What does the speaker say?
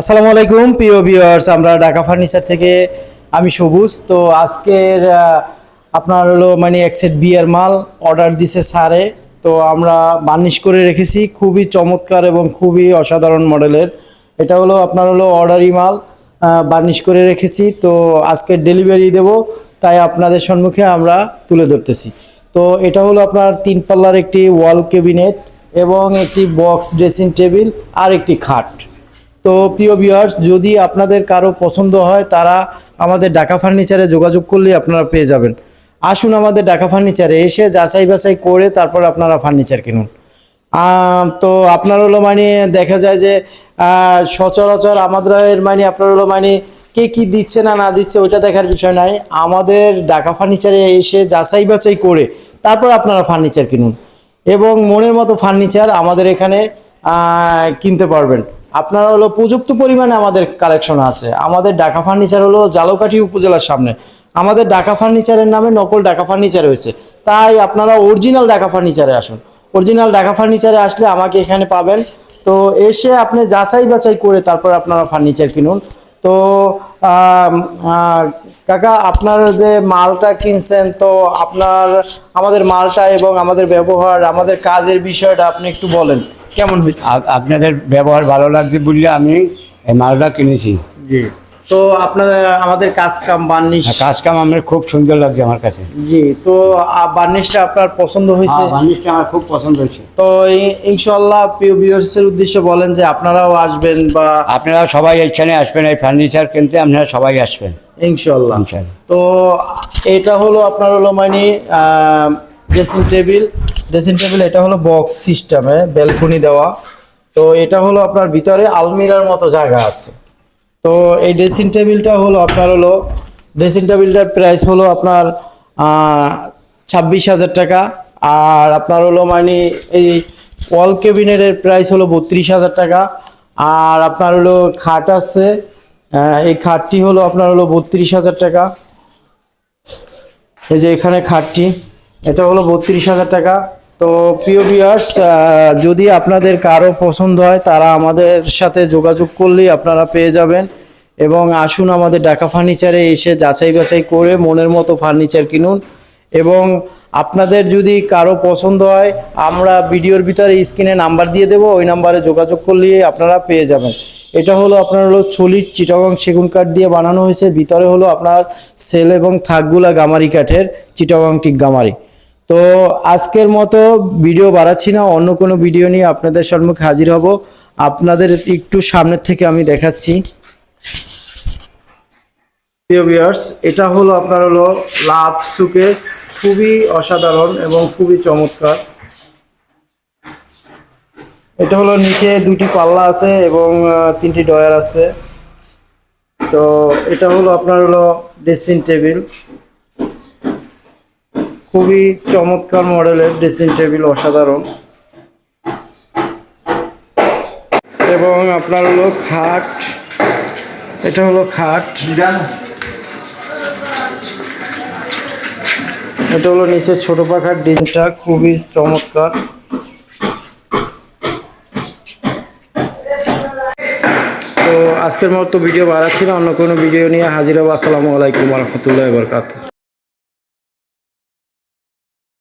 আসসালামু আলাইকুম, প্রিয় ভিউয়ার্স আমরা ঢাকা ফার্নিচার থেকে আমি সবুজ। তো আজকের আপনার হলো মানে এক সেট বিয়ার মাল অর্ডার দিছে স্যারে। তো আমরা বার্নিশ করে রেখেছি, খুবই চমৎকার এবং খুবই অসাধারণ মডেলের। এটা হলো আপনার হলো অর্ডারি মাল বার্নিশ করে রেখেছি। তো আজকে ডেলিভারি দেব, তাই আপনাদের সম্মুখে আমরা তুলে ধরতেছি। তো এটা হলো আপনার তিন পাল্লার একটি ওয়াল ক্যাবিনেট এবং একটি বক্স ড্রেসিং টেবিল আর একটি খাট। তো প্রিয় ভিউয়ার্স যদি আপনাদের কারও পছন্দ হয়, তারা আমাদের ঢাকা ফার্নিচারে যোগাযোগ করলে আপনারা পেয়ে যাবেন। আসুন আমাদের ঢাকা ফার্নিচারে এসে যাচাই বাছাই করে তারপর আপনারা ফার্নিচার কিনুন। তো আপনার হলো মানে দেখা যায় যে সচরাচর আমাদের মানে আপনার হলো মানে কে কি দিচ্ছে না না দিচ্ছে ওইটা দেখার বিষয় নাই। আমাদের ঢাকা ফার্নিচারে এসে যাচাই বাছাই করে তারপর আপনারা ফার্নিচার কিনুন। এবং মনের মতো ফার্নিচার আমাদের এখানে কিনতে পারবেন। আপনারা হলো প্রযুক্ত পরিমাণে আমাদের কালেকশন আছে। আমাদের ঢাকা ফার্নিচার হলো জালকাঠি উপজেলার সামনে। আমাদের ঢাকা ফার্নিচারের নামে নকল ঢাকা ফার্নিচার হয়েছে তাই আপনারা অরিজিনাল ঢাকা ফার্নিচারে আসুন। অরিজিনাল ঢাকা ফার্নিচারে আসলে আমাকে এখানে পাবেন। তো এসে আপনি যাচাই বাছাই করে তারপর আপনারা ফার্নিচার কিনুন। তো কাকা, আপনার যে মালটা কিনছেন, তো আপনার, আমাদের মালটা এবং আমাদের ব্যবহার, আমাদের কাজের বিষয়টা আপনি একটু বলেন। কেমন হয়েছে? আপনাদের ব্যবহার ভালো লাগছে বললে আমি এই মালটা কিনেছি। জি। তো আপনার আমাদের কাজ কাম বার্নিশ? আর কাজ কাম আমার খুব সুন্দর লাগছে আমার কাছে। জি তো বার্নিশটা আপনার পছন্দ হয়েছে? হ্যাঁ, বার্নিশটা আমার খুব পছন্দ হয়েছে। তো ইনশাল্লাহ প্রিয় ভিউয়ার্সের উদ্দেশ্যে বলেন যে আপনারাও আসবেন বা আপনারা সবাই এইখানে আসবেন এই ফার্নিচার কিনতে আপনারা সবাই আসবেন। ইনশাল্লাহ। তো এটা হলো আপনার হলো মানে ড্রেসিং টেবিল ড্রেসিং টেবিল এটা হলো বক্স সিস্টেমে ব্যালকনি দেওয়া। তো এটা হলো আপনার ভিতরে আলমিরার মতো জায়গা আছে। তো এই ড্রেসিং টেবিলটা হলো আপনার হলো ড্রেসিং টেবিলটার প্রাইস হলো আপনার ছাব্বিশ হাজার টাকা। আর আপনার হলো মানে এই ওয়াল ক্যাবিনেটের প্রাইস হলো বত্রিশ হাজার টাকা। আর আপনার হলো খাট আছে এই খাটটি হলো আপনার হলো বত্রিশ হাজার টাকা। এই যে এখানে খাটটি, এটা হলো বত্রিশ হাজার টাকা। তো প্রিয় ভিউয়ার্স যদি আপনাদের কারও পছন্দ হয়, তারা আমাদের সাথে যোগাযোগ করলেই আপনারা পেয়ে যাবেন। এবং আসুন আমাদের ঢাকা ফার্নিচারে এসে যাচাই বাছাই করে মনের মতো ফার্নিচার কিনুন। এবং আপনাদের যদি কারও পছন্দ হয়, আমরা ভিডিওর ভিতরে স্ক্রিনে নাম্বার দিয়ে দেবো, ওই নাম্বারে যোগাযোগ করলেই আপনারা পেয়ে যাবেন। এটা হলো আপনার হলো চলির চিটাগং সেগুন কাঠ দিয়ে বানানো হয়েছে। ভিতরে হলো আপনার সেল এবং থাকগুলা গামারি কাঠের চিটাগং টিক গামারি। তো আজকের মতো ভিডিও বাড়াচ্ছি না, অন্য কোনো ভিডিও নিয়ে আপনাদের সম্মুখে হাজির হব। আপনাদের একটু সামনের থেকে আমি দেখাচ্ছি। প্রিয় ভিউয়ার্স, এটা হলো আপনার হলো লাভ সুকেস, খুবই অসাধারণ এবং খুবই চমৎকার। এটা হলো নিচে দুটি পাল্লা আছে এবং তিনটি ডয়ার আছে। তো এটা হলো আপনার হলো ড্রেসিং টেবিল। খুবই চমৎকার মডেলের ড্রেসিং টেবিল অসাধারণ। এবং আপনার হলো খাট। এটা হলো খাট। এটা হলো নিচে ছোট পাখার ডিমটা, খুবই চমৎকার। তো আজকের মতো ভিডিও বাড়াচ্ছি না, অন্য কোনো ভিডিও নিয়ে হাজির হব। আসসালামু আলাইকুম রহমতুল্লাহ বরকাত